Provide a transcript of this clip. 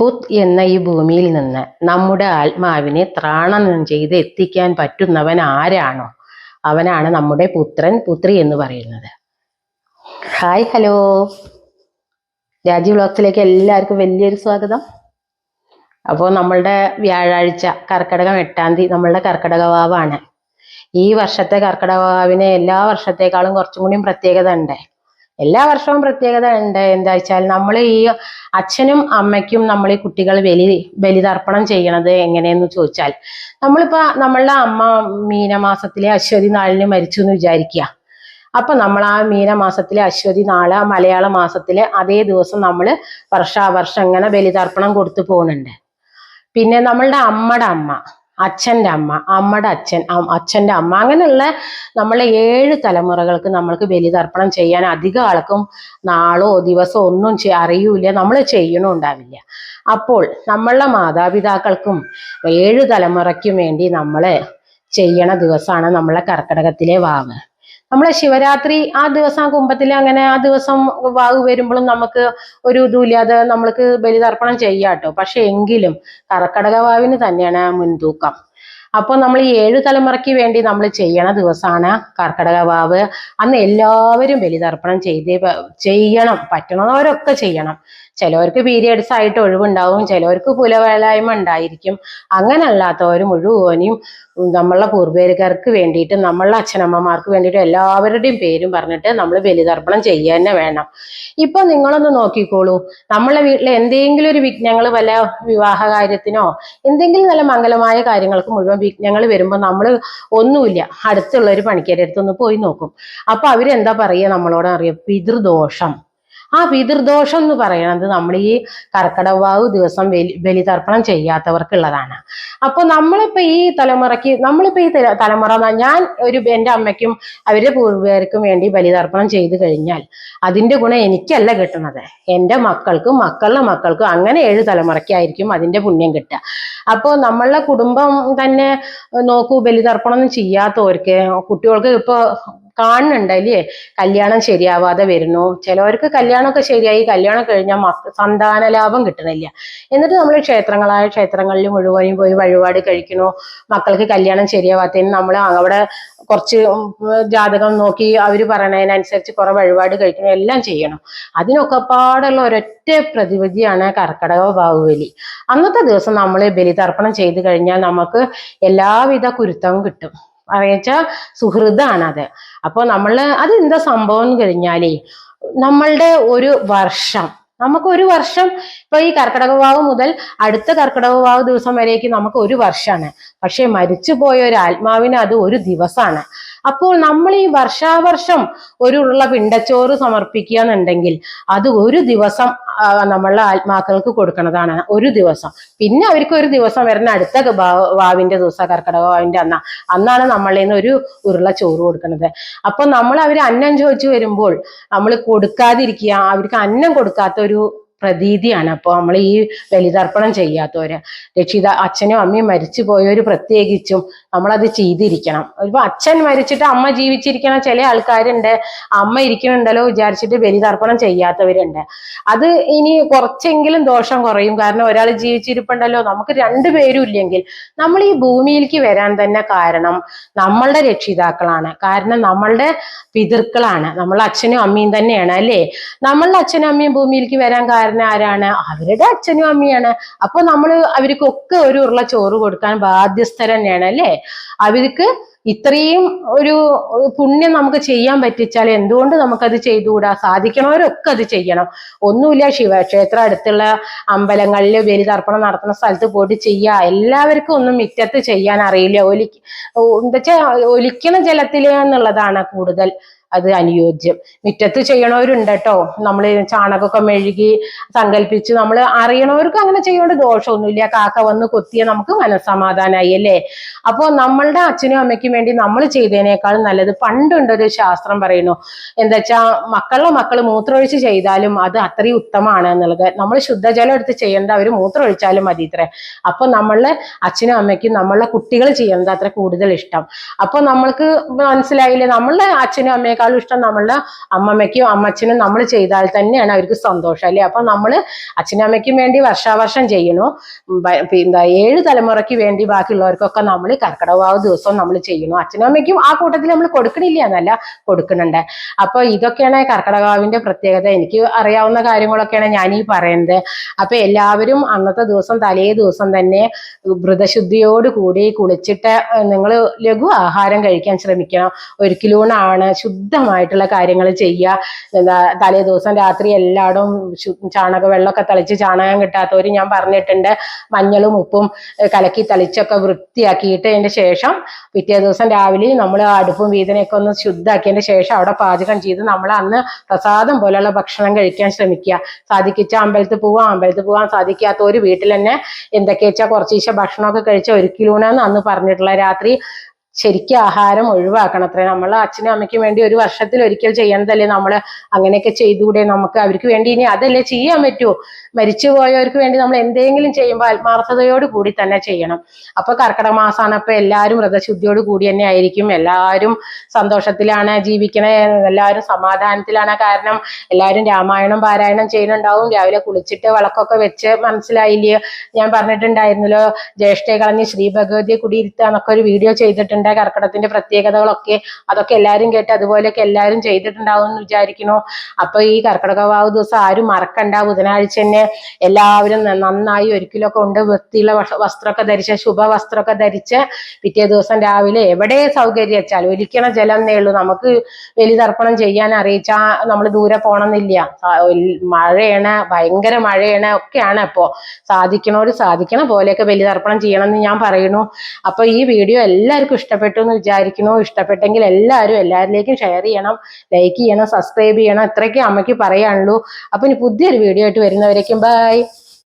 പുത് എന്ന ഈ ഭൂമിയിൽ നിന്ന് നമ്മുടെ ആത്മാവിനെ ത്രാണം ചെയ്ത് എത്തിക്കാൻ പറ്റുന്നവൻ ആരാണോ? അവനാണ് നമ്മുടെ പുത്രൻ പുത്രി എന്ന് പറയുന്നത്. ഹായ് ഹലോ രാജീവ് വ്ളോഗ്സിലേക്ക് എല്ലാവർക്കും വലിയൊരു സ്വാഗതം. അപ്പോൾ നമ്മളുടെ വ്യാഴാഴ്ച കർക്കിടകം എട്ടാം തീയതി നമ്മളുടെ കർക്കിടക വാവാണ് ഈ വർഷത്തെ കർക്കിടക വാവിന് എല്ലാ വർഷത്തേക്കാളും കുറച്ചും കൂടിയും പ്രത്യേകത ഉണ്ട്. എല്ലാ വർഷവും പ്രത്യേകത ഉണ്ട്. എന്താ വെച്ചാൽ നമ്മൾ ഈ അച്ഛനും അമ്മയ്ക്കും നമ്മൾ ഈ കുട്ടികൾ ബലി ബലിതർപ്പണം ചെയ്യണത് എങ്ങനെയെന്ന് ചോദിച്ചാൽ നമ്മളിപ്പോൾ നമ്മളുടെ അമ്മ മീനമാസത്തിലെ അശ്വതി നാളിന് മരിച്ചു എന്ന് വിചാരിക്കുക അപ്പൊ നമ്മൾ ആ മീനമാസത്തിലെ അശ്വതി നാൾ മലയാള മാസത്തിലെ അതേ ദിവസം നമ്മൾ വർഷാവർഷം ഇങ്ങനെ ബലിതർപ്പണം കൊടുത്തു പോകുന്നുണ്ട് പിന്നെ നമ്മളുടെ അമ്മയുടെ അമ്മ. അച്ഛന്റെ അമ്മ അമ്മയുടെ അച്ഛൻ അച്ഛന്റെ അമ്മ. അങ്ങനെയുള്ള നമ്മളെ ഏഴ് തലമുറകൾക്ക് നമ്മൾക്ക് ബലിതർപ്പണം ചെയ്യാൻ അധികം ആൾക്കും നാളോ ദിവസമോ ഒന്നും അറിയൂല നമ്മൾ ചെയ്യണമുണ്ടാവില്ല അപ്പോൾ നമ്മളുടെ മാതാപിതാക്കൾക്കും ഏഴ് തലമുറയ്ക്കും വേണ്ടി നമ്മൾ ചെയ്യണ ദിവസമാണ് നമ്മളെ കർക്കിടകത്തിലെ വാവ്. നമ്മളെ ശിവരാത്രി ആ ദിവസം ആ കുംഭത്തിൽ അങ്ങനെ ആ ദിവസം വാവ് വരുമ്പോഴും നമുക്ക് ഒരു ഇതുമില്ലാതെ നമ്മൾക്ക് ബലിതർപ്പണം ചെയ്യാട്ടോ പക്ഷെ എങ്കിലും കർക്കടക വാവിന് തന്നെയാണ് മുൻതൂക്കം. അപ്പോൾ നമ്മൾ ഈ ഏഴു തലമുറയ്ക്ക് വേണ്ടി നമ്മൾ ചെയ്യണ ദിവസമാണ് കർക്കടക വാവ്. അന്ന് എല്ലാവരും ബലിതർപ്പണം ചെയ്തേ ചെയ്യണം. പറ്റണവരൊക്കെ ചെയ്യണം. ചിലവർക്ക് പീരിയഡ്സ് ആയിട്ട് ഒഴിവുണ്ടാവും ചിലവർക്ക് കുലവേലായ്മ ഉണ്ടായിരിക്കും. അങ്ങനെ അല്ലാത്തവർ മുഴുവനും നമ്മളെ പൂർവികർക്ക് വേണ്ടിയിട്ട് നമ്മളെ അച്ഛനമ്മമാർക്ക് വേണ്ടിയിട്ട് എല്ലാവരുടെയും പേരും പറഞ്ഞിട്ട് നമ്മൾ ബലിതർപ്പണം ചെയ്യുക തന്നെ വേണം. ഇപ്പൊ നിങ്ങളൊന്ന് നോക്കിക്കോളൂ. നമ്മളെ വീട്ടിലെ എന്തെങ്കിലും ഒരു വിഘ്നങ്ങൾ വല്ല വിവാഹ കാര്യത്തിനോ എന്തെങ്കിലും നല്ല മംഗലമായ കാര്യങ്ങൾക്ക് മുഴുവൻ വിഘ്നങ്ങൾ വരുമ്പോൾ നമ്മൾ ഒന്നുമില്ല. അടുത്തുള്ള ഒരു പണിക്കാരുടെ അടുത്തൊന്ന് പോയി നോക്കും. അപ്പൊ അവരെന്താ പറയുക നമ്മളോട് അറിയാം? പിതൃദോഷം. ആ പിതൃദോഷം എന്ന് പറയുന്നത് നമ്മൾ ഈ കർക്കടവാവ് ദിവസം ബലി ബലിതർപ്പണം ചെയ്യാത്തവർക്കുള്ളതാണ്. അപ്പൊ നമ്മളിപ്പോ ഈ തലമുറയ്ക്ക് നമ്മളിപ്പോ ഈ തല- തലമുറ ഞാൻ ഒരു എന്റെ അമ്മയ്ക്കും അവരുടെ പൂർവികർക്കും വേണ്ടി ബലിതർപ്പണം ചെയ്തു കഴിഞ്ഞാൽ അതിന്റെ ഗുണം എനിക്കല്ല കിട്ടുന്നത്. എന്റെ മക്കൾക്കും മക്കളുടെ മക്കൾക്കും അങ്ങനെ ഏഴ് തലമുറയ്ക്കായിരിക്കും അതിന്റെ പുണ്യം കിട്ടുക. അപ്പോൾ നമ്മളുടെ കുടുംബം തന്നെ നോക്കൂ ബലിതർപ്പണം ചെയ്യാത്തവർക്ക് കുട്ടികൾക്ക് ഇപ്പോൾ കാണുന്നുണ്ട് അല്ലേ കല്യാണം ശരിയാവാതെ വരുന്നു. ചിലവർക്ക് കല്യാണമൊക്കെ ശരിയായി കല്യാണം കഴിഞ്ഞാൽ സന്താന ലാഭം കിട്ടണില്ല. എന്നിട്ട് നമ്മൾ ക്ഷേത്രങ്ങളായ ക്ഷേത്രങ്ങളിൽ മുഴുവനും പോയി വഴിപാട് കഴിക്കണു മക്കൾക്ക് കല്യാണം ശരിയാവാത്തതിന് നമ്മൾ അവിടെ കുറച്ച് ജാതകം നോക്കി അവർ പറയണതിനനുസരിച്ച് കുറെ വഴിപാട് കഴിക്കണം എല്ലാം ചെയ്യണം. അതിനൊക്കെ പാടുള്ള ഒരൊറ്റ പ്രതിവിധിയാണ് കർക്കടക ബാഹുബലി. അന്നത്തെ ദിവസം നമ്മൾ ബലിതർപ്പണം ചെയ്ത് കഴിഞ്ഞാൽ നമുക്ക് എല്ലാവിധ കുരുത്തവും കിട്ടും. അറിയച്ച സുഹൃതാണ് അത് അപ്പോൾ നമ്മൾ അത് എന്താ സംഭവം എന്ന് കഴിഞ്ഞാലേ നമ്മളുടെ ഒരു വർഷം നമുക്ക് ഒരു വർഷം ഇപ്പൊ ഈ കർക്കിടക വാവ് മുതൽ അടുത്ത കർക്കിടക വാവ് ദിവസം വരേക്ക് നമുക്ക് ഒരു വർഷമാണ് പക്ഷെ മരിച്ചു പോയ ഒരു ആത്മാവിന് അത് ഒരു ദിവസമാണ് അപ്പോൾ നമ്മൾ ഈ വർഷാവർഷം ഒരു ഉള്ള പിണ്ടച്ചോറ് സമർപ്പിക്കുക എന്നുണ്ടെങ്കിൽ അത് ഒരു ദിവസം നമ്മളെ നമ്മളുടെ ആത്മാക്കൾക്ക് കൊടുക്കുന്നതാണ് ഒരു ദിവസം. പിന്നെ അവർക്ക് ഒരു ദിവസം വരുന്ന അടുത്ത വാവിന്റെ ദിവസം കർക്കിടക വാവിന്റെ അന്ന. അന്നാണ് നമ്മളിൽ നിന്ന് ഒരു ഉരുള ചോറ് കൊടുക്കുന്നത് അപ്പൊ നമ്മൾ അവർ അന്നം ചോദിച്ചു വരുമ്പോൾ നമ്മൾ കൊടുക്കാതിരിക്കുക അവർക്ക് അന്നം കൊടുക്കാത്ത ഒരു പ്രതീതിയാണ്. അപ്പോൾ നമ്മൾ ഈ ബലിതർപ്പണം ചെയ്യാത്തവര്. രക്ഷിത അച്ഛനും അമ്മയും മരിച്ചു പോയവര് പ്രത്യേകിച്ചും നമ്മളത് ചെയ്തിരിക്കണം. ഇപ്പൊ അച്ഛൻ മരിച്ചിട്ട് അമ്മ ജീവിച്ചിരിക്കണ ചില ആൾക്കാരുണ്ട്. അമ്മ ഇരിക്കണുണ്ടല്ലോ വിചാരിച്ചിട്ട് ബലിതർപ്പണം ചെയ്യാത്തവരുണ്ട്. അത് ഇനി കുറച്ചെങ്കിലും ദോഷം കുറയും. കാരണം ഒരാൾ ജീവിച്ചിരിപ്പുണ്ടല്ലോ നമുക്ക് രണ്ടുപേരും ഇല്ലെങ്കിൽ നമ്മൾ ഈ ഭൂമിയിലേക്ക് വരാൻ തന്നെ കാരണം നമ്മളുടെ രക്ഷിതാക്കളാണ്. കാരണം നമ്മളുടെ പിതൃക്കളാണ്. നമ്മളെ അച്ഛനും അമ്മയും തന്നെയാണ് അല്ലേ? നമ്മളുടെ അച്ഛനും അമ്മയും ഭൂമിയിലേക്ക് വരാൻ കാരണം ആരാണ്? അവരുടെ അച്ഛനും അമ്മയാണ്. അപ്പൊ നമ്മൾ അവർക്കൊക്കെ ഒരു ഉരുള ചോറ് കൊടുക്കാൻ ബാധ്യസ്ഥ തന്നെയാണ് അല്ലേ? അവർക്ക് ഇത്രയും ഒരു പുണ്യം നമുക്ക് ചെയ്യാൻ പറ്റിച്ചാൽ എന്തുകൊണ്ട് നമുക്കത് ചെയ്തുകൂടാ? സാധിക്കണവരൊക്കെ അത് ചെയ്യണം. ഒന്നുമില്ല ശിവക്ഷേത്രം അടുത്തുള്ള അമ്പലങ്ങളിൽ ബലിതർപ്പണം നടത്തുന്ന സ്ഥലത്ത് പോയിട്ട് ചെയ്യുക എല്ലാവർക്കും ഒന്നും മിറ്റത്ത് ചെയ്യാൻ അറിയില്ല. ഒലി എന്താ വെച്ചാൽ ഒലിക്കണ ജലത്തിൽ എന്നുള്ളതാണ് കൂടുതൽ അത് അനുയോജ്യം. മുറ്റത്ത് ചെയ്യണവരുണ്ട് കേട്ടോ നമ്മൾ ചാണകമൊക്കെ മെഴുകി സങ്കല്പിച്ച് നമ്മൾ അറിയണവർക്ക് അങ്ങനെ ചെയ്യേണ്ട ദോഷമൊന്നുമില്ല. കാക്ക വന്ന് കൊത്തിയ നമുക്ക് മനസ്സമാധാനമായി അല്ലേ? അപ്പോൾ നമ്മളുടെ അച്ഛനും അമ്മയ്ക്കും വേണ്ടി നമ്മൾ ചെയ്തതിനേക്കാളും നല്ലത്. പണ്ടുണ്ടൊരു ശാസ്ത്രം പറയുന്നു. എന്താ വെച്ചാൽ മക്കളുടെ മക്കൾ മൂത്രമൊഴിച്ച് ചെയ്താലും അത് അത്രയും ഉത്തമമാണ് എന്നുള്ളത്. നമ്മൾ ശുദ്ധജലം എടുത്ത് ചെയ്യേണ്ട അവർ മൂത്രമൊഴിച്ചാലും മതി ഇത്രേ. അപ്പൊ നമ്മളെ അച്ഛനും അമ്മയ്ക്കും നമ്മളെ കുട്ടികൾ ചെയ്യുന്നത് അത്ര കൂടുതൽ ഇഷ്ടം. അപ്പൊ നമ്മൾക്ക് മനസ്സിലായില്ലേ? നമ്മളുടെ അച്ഛനും അമ്മയെക്കാളും ഇഷ്ടം നമ്മളുടെ അമ്മമ്മയ്ക്കും അമ്മച്ചനും നമ്മൾ ചെയ്താൽ തന്നെയാണ് അവർക്ക് സന്തോഷം അല്ലേ? അപ്പൊ നമ്മൾ അച്ഛനും അമ്മയ്ക്കും വേണ്ടി വർഷാവർഷം ചെയ്യണു. എന്താ ഏഴ് തലമുറയ്ക്ക് വേണ്ടി ബാക്കിയുള്ളവർക്കൊക്കെ നമ്മൾ കർക്കിടവാവ് ദിവസം നമ്മൾ ചെയ്യണു. അച്ഛനും അമ്മയ്ക്കും ആ കൂട്ടത്തിൽ നമ്മൾ കൊടുക്കണില്ല എന്നല്ല കൊടുക്കുന്നുണ്ട്. അപ്പൊ ഇതൊക്കെയാണ് കർക്കിടകാവിന്റെ പ്രത്യേകത. എനിക്ക് അറിയാവുന്ന കാര്യങ്ങളൊക്കെയാണ് ഞാൻ ഈ പറയുന്നത്. അപ്പൊ എല്ലാവരും അന്നത്തെ ദിവസം തലേ ദിവസം തന്നെ വ്രതശുദ്ധിയോട് കൂടി കുളിച്ചിട്ട് നിങ്ങൾ ലഘു ആഹാരം കഴിക്കാൻ ശ്രമിക്കണം. ഒരു കിലോണാണ് ശുദ്ധമായിട്ടുള്ള കാര്യങ്ങൾ ചെയ്യുക. എന്താ തലേ ദിവസം രാത്രി എല്ലായിടും ചാണക വെള്ളമൊക്കെ തളിച്ച് ചാണകം കിട്ടാത്തവർ ഞാൻ പറഞ്ഞിട്ടുണ്ട്. മഞ്ഞളും ഉപ്പും കലക്കി തളിച്ചൊക്കെ വൃത്തിയാക്കിയിട്ട് അതിന്റെ ശേഷം പിറ്റേ ദിവസം രാവിലെ നമ്മൾ അടുപ്പും വീതനയൊക്കെ ഒന്ന് ശുദ്ധാക്കിയതിന് ശേഷം അവിടെ പാചകം ചെയ്ത് നമ്മൾ അന്ന് പ്രസാദം പോലെയുള്ള ഭക്ഷണം കഴിക്കാൻ ശ്രമിക്കുക. സാധിക്കിച്ച അമ്പലത്തിൽ പോവാം അമ്പലത്തിൽ പോകാൻ സാധിക്കാത്തവര് വീട്ടിൽ തന്നെ എന്തൊക്കെ വെച്ചാൽ കുറച്ചീശ ഭക്ഷണമൊക്കെ കഴിച്ച ഒരുക്കിലൂണെന്ന് അന്ന് പറഞ്ഞിട്ടുള്ള രാത്രി ശരിക്കും ആഹാരം ഒഴിവാക്കണം. അത്രേ നമ്മൾ അച്ഛനും അമ്മയ്ക്കും വേണ്ടി ഒരു വർഷത്തിൽ ഒരിക്കൽ ചെയ്യേണ്ടതല്ലേ നമ്മൾ അങ്ങനെയൊക്കെ ചെയ്തുകൂടെ നമുക്ക്? അവർക്ക് വേണ്ടി ഇനി അതല്ലേ ചെയ്യാൻ പറ്റുമോ മരിച്ചു പോയവർക്ക് വേണ്ടി നമ്മൾ എന്തെങ്കിലും ചെയ്യുമ്പോൾ ആത്മാർത്ഥതയോട് കൂടി തന്നെ ചെയ്യണം. അപ്പൊ കർക്കിടക മാസമാണ് അപ്പൊ എല്ലാവരും വ്രതശുദ്ധിയോട് കൂടി തന്നെ ആയിരിക്കും. എല്ലാവരും സന്തോഷത്തിലാണ് ജീവിക്കണേ. എല്ലാവരും സമാധാനത്തിലാണ്. കാരണം എല്ലാവരും രാമായണം പാരായണം ചെയ്യുന്നുണ്ടാവും. രാവിലെ കുളിച്ചിട്ട് വിളക്കൊക്കെ വെച്ച് മനസ്സിലായില്ലേ? ഞാൻ പറഞ്ഞിട്ടുണ്ടായിരുന്നല്ലോ ജ്യേഷ്ഠയെ കളഞ്ഞ് ശ്രീ ഭഗവതിയെ കുടിയിരുത്തുക എന്നൊക്കെ ഒരു വീഡിയോ ചെയ്തിട്ടുണ്ട് കർക്കിടത്തിന്റെ പ്രത്യേകതകളൊക്കെ അതൊക്കെ എല്ലാവരും കേട്ട് അതുപോലെയൊക്കെ എല്ലാവരും ചെയ്തിട്ടുണ്ടാവും എന്ന് വിചാരിക്കുന്നു. അപ്പൊ ഈ കർക്കിടക വാവ് ദിവസം ആരും മറക്കണ്ട. ബുധനാഴ്ച തന്നെ എല്ലാവരും നന്നായി ഒരിക്കലൊക്കെ ഉണ്ട്. വൃത്തിയുള്ള വസ്ത്ര- വസ്ത്രമൊക്കെ ധരിച്ച് ശുഭ വസ്ത്രമൊക്കെ ധരിച്ച് പിറ്റേ ദിവസം രാവിലെ എവിടെ സൗകര്യം വെച്ചാൽ ഒലിക്കണ ജലം എന്നേ ഉള്ളൂ. നമുക്ക് ബലിതർപ്പണം ചെയ്യാൻ അറിയിച്ചാ നമ്മൾ ദൂരെ പോണമെന്നില്ല മഴയാണ് ഭയങ്കര മഴയാണ് ഒക്കെയാണ് ഇപ്പോ സാധിക്കണോര് സാധിക്കണ പോലെയൊക്കെ ബലിതർപ്പണം ചെയ്യണം എന്ന് ഞാൻ പറയുന്നു. അപ്പൊ ഈ വീഡിയോ എല്ലാവർക്കും ഇഷ്ടപ്പെട്ടു എന്ന് വിചാരിക്കുന്നു. ഇഷ്ടപ്പെട്ടെങ്കിൽ എല്ലാവരും എല്ലാവരിലേക്കും ഷെയർ ചെയ്യണം ലൈക്ക് ചെയ്യണം സബ്സ്ക്രൈബ് ചെയ്യണം. ഇത്രയൊക്കെ അമ്മയ്ക്ക് പറയാനുള്ളൂ. അപ്പൊ ഇനി പുതിയൊരു വീഡിയോ ആയിട്ട് വരുന്നവരേക്കും ബൈ